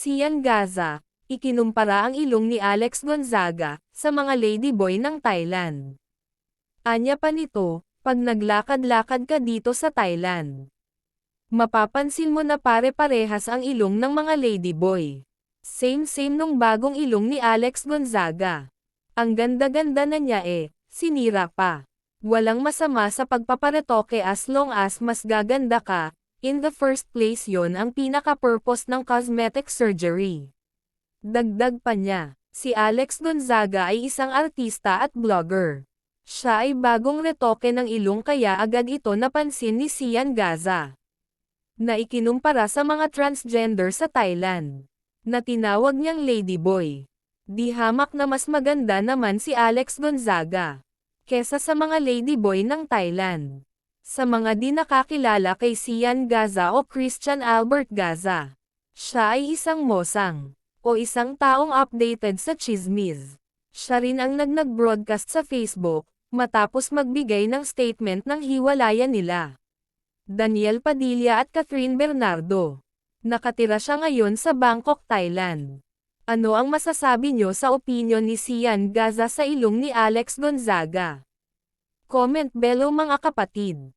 Sian Gaza, ikinumpara ang ilong ni Alex Gonzaga sa mga ladyboy ng Thailand. Anya pa nito, pag naglakad-lakad ka dito sa Thailand. Mapapansin mo na pare-parehas ang ilong ng mga ladyboy. Same-same nung bagong ilong ni Alex Gonzaga. Ang ganda-ganda na niya eh, sinira pa. Walang masama sa pagpaparetoke as long as mas gaganda ka, in the first place yon ang pinaka-purpose ng cosmetic surgery. Dagdag pa niya, si Alex Gonzaga ay isang artista at blogger. Siya ay bagong retoke ng ilong kaya agad ito napansin ni Sian Gaza. Na ikinumpara sa mga transgender sa Thailand. Na tinawag niyang ladyboy. Di hamak na mas maganda naman si Alex Gonzaga. Kesa sa mga ladyboy ng Thailand. Sa mga di nakakilala kay Sian Gaza o Christian Albert Gaza. Siya ay isang mosang. O isang taong updated sa chismis. Siya rin ang nag-broadcast sa Facebook, matapos magbigay ng statement ng hiwalayan nila. Daniel Padilla at Catherine Bernardo. Nakatira siya ngayon sa Bangkok, Thailand. Ano ang masasabi nyo sa opinion ni Sian Gaza sa ilong ni Alex Gonzaga? Comment below mga kapatid.